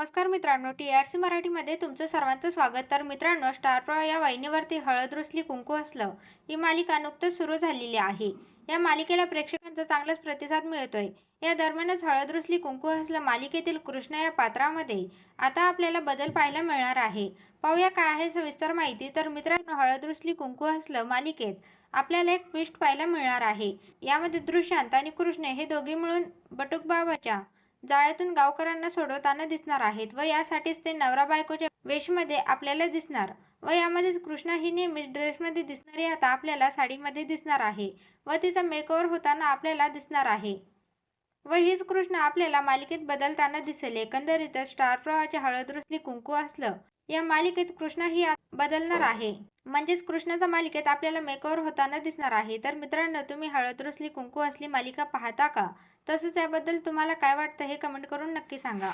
नमस्कार मित्रांनो T R C मराठीमध्ये तुमचं सर्वांचं स्वागत. तर मित्रांनो स्टार प्रवाह या वाहिनीवरती हळद रुसली कुंकू असलं ही मालिका नुकतंच सुरू झालेली आहे. या मालिकेला प्रेक्षकांचा चांगलाच प्रतिसाद मिळतोय. या दरम्यानच हळद रुसली कुंकू असलं मालिकेतील कृष्ण या पात्रामध्ये आता आपल्याला बदल पाहायला मिळणार आहे. पाहूया काय आहे सविस्तर माहिती. तर मित्रांनो हळद रुसली कुंकू असलं मालिकेत आपल्याला एक ट्विस्ट पाहायला मिळणार आहे. यामध्ये दृश्यांत आणि कृष्ण हे दोघे मिळून बटुक बाबाच्या जाळ्यातून गावकऱ्यांना सोडवताना दिसणार आहेत व यासाठीच ते नवरा बायकोच्या वेशमध्ये आपल्याला दिसणार. व यामध्येच कृष्णा ही नेहमीच ड्रेसमध्ये दिसणारी आता आपल्याला साडीमध्ये दिसणार आहे व तिचा मेकओव्हर होताना आपल्याला दिसणार आहे. व हीच कृष्ण आपल्याला मालिकेत बदलताना दिसेल. एकंदरीतच स्टार प्रवाहाचे हळद रुसली कुंकू असलं. या मालिकेत कृष्णा ही बदलणार आहे. म्हणजेच कृष्णाचा मालिकेत आपल्याला मेकओव्हर होताना दिसणार आहे. तर मित्रांनो तुम्ही हळद रुसली कुंकू असली मालिका पाहता का? तसंच याबद्दल तुम्हाला काय वाटतं हे कमेंट करून नक्की सांगा.